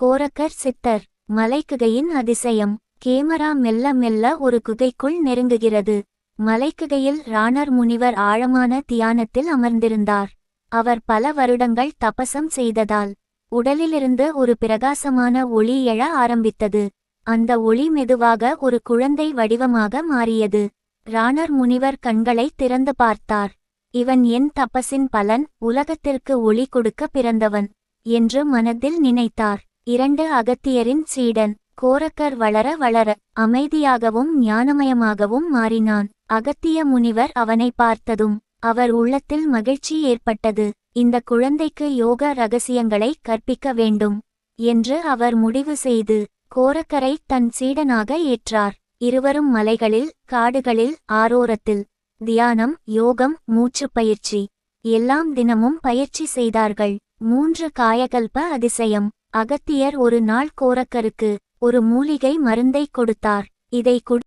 கோரக்கர் சித்தர் மலைக்குகையின் அதிசயம். கேமரா மெல்ல மெல்ல ஒரு குகைக்குள் நெருங்குகிறது. மலைக்குகையில் ராணர் முனிவர் ஆழமான தியானத்தில் அமர்ந்திருந்தார். அவர் பல வருடங்கள் தபசம் செய்ததால் உடலிலிருந்து ஒரு பிரகாசமான ஒளி எழ ஆரம்பித்தது. அந்த ஒளி மெதுவாக ஒரு குழந்தை வடிவமாக மாறியது. ராணர் முனிவர் கண்களை திறந்து பார்த்தார். இவன் என் தபசின் பலன் உலகத்திற்கு ஒளி கொடுக்க பிறந்தவன் என்று மனதில் நினைத்தார். இரண்டு அகத்தியரின் சீடன் கோரக்கர் வளர வளர அமைதியாகவும் ஞானமயமாகவும் மாறினான். அகத்திய முனிவர் அவனை பார்த்ததும் அவர் உள்ளத்தில் மகிழ்ச்சி ஏற்பட்டது. இந்த குழந்தைக்கு யோக ரகசியங்களை கற்பிக்க வேண்டும் என்று அவர் முடிவு செய்து கோரக்கரை தன் சீடனாக ஏற்றார். இருவரும் மலைகளில் காடுகளில் ஆரோரத்தில் தியானம் யோகம் மூச்சுப் பயிற்சி எல்லாம் தினமும் பயிற்சி செய்தார்கள். மூன்று காயகல்ப அதிசயம் அகத்தியர் ஒரு நாள் கோரக்கருக்கு ஒரு மூலிகை மருந்தை கொடுத்தார். இதை குடி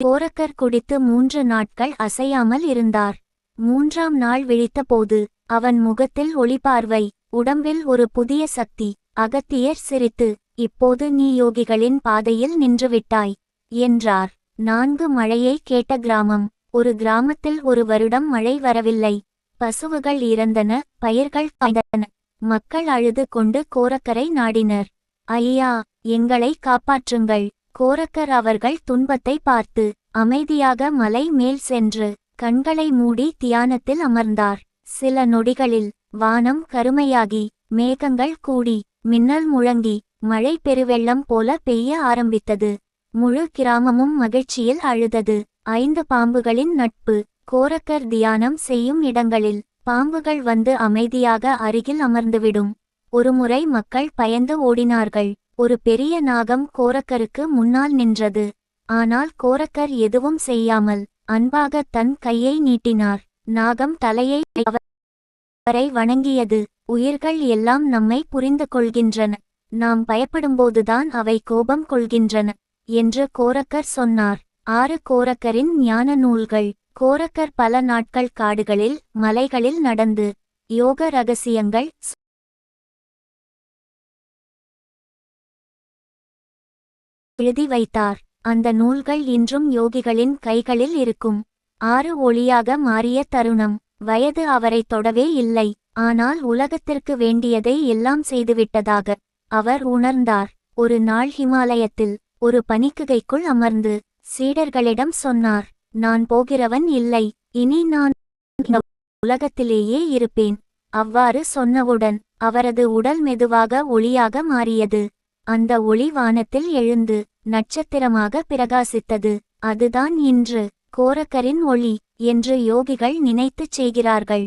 கோரக்கர் குடித்து மூன்று நாட்கள் அசையாமல் இருந்தார். மூன்றாம் நாள் விழித்தபோது அவன் முகத்தில் ஒளிபார்வை உடம்பில் ஒரு புதிய சக்தி. அகத்தியர் சிரித்து இப்போது நீ யோகிகளின் பாதையில் நின்றுவிட்டாய் என்றார். நான்கு மழையை கேட்ட கிராமம். ஒரு கிராமத்தில் ஒரு வருடம் மழை வரவில்லை. பசுவுகள் இறந்தன பயிர்கள் காய்ந்தன. மக்கள் அழுது கொண்டு கோரக்கரை நாடினர். ஐயா எங்களை காப்பாற்றுங்கள். கோரக்கர் அவர்கள் துன்பத்தை பார்த்து அமைதியாக மலை மேல் சென்று கண்களை மூடி தியானத்தில் அமர்ந்தார். சில நொடிகளில் வானம் கருமையாகி மேகங்கள் கூடி மின்னல் முழங்கி மழை பெருவெள்ளம் போல பெய்ய ஆரம்பித்தது. முழு கிராமமும் மகிழ்ச்சியில் அழுதது. ஐந்து பாம்புகளின் நட்பு. கோரக்கர் தியானம் செய்யும் இடங்களில் பாம்புகள் வந்து அமைதியாக அருகில் அமர்ந்துவிடும். ஒருமுறை மக்கள் பயந்து ஓடினார்கள். ஒரு பெரிய நாகம் கோரக்கருக்கு முன்னால் நின்றது. ஆனால் கோரக்கர் எதுவும் செய்யாமல் அன்பாக தன் கையை நீட்டினார். நாகம் தலையை அவரை வணங்கியது. உயிர்கள் எல்லாம் நம்மை புரிந்து கொள்கின்றன. நாம் பயப்படும்போதுதான் அவை கோபம் கொள்கின்றன என்று கோரக்கர் சொன்னார். ஆறு கோரக்கரின் ஞான நூல்கள். கோரக்கர் பல நாட்கள் காடுகளில் மலைகளில் நடந்து. யோக ரகசியங்கள் எழுதி வைத்தார். அந்த நூல்கள் இன்றும் யோகிகளின் கைகளில் இருக்கும். ஆறு ஒளியாக மாறிய தருணம். வயது அவரை தொடவே இல்லை. ஆனால் உலகத்திற்கு வேண்டியதை எல்லாம் செய்துவிட்டதாக அவர் உணர்ந்தார். ஒரு நாள் ஹிமாலயத்தில் ஒரு பனிக்குகைக்குள் அமர்ந்து சீடர்களிடம் சொன்னார் நான் போகிறவன் இல்லை இனி நான் உலகத்திலேயே இருப்பேன். அவ்வாறு சொன்னவுடன் அவரது உடல் மெதுவாக ஒளியாக மாறியது. அந்த ஒளி வானத்தில் எழுந்து நட்சத்திரமாக பிரகாசித்தது. அதுதான் இன்று கோரக்கரின் ஒளி என்று யோகிகள் நினைத்துச் செய்கிறார்கள்.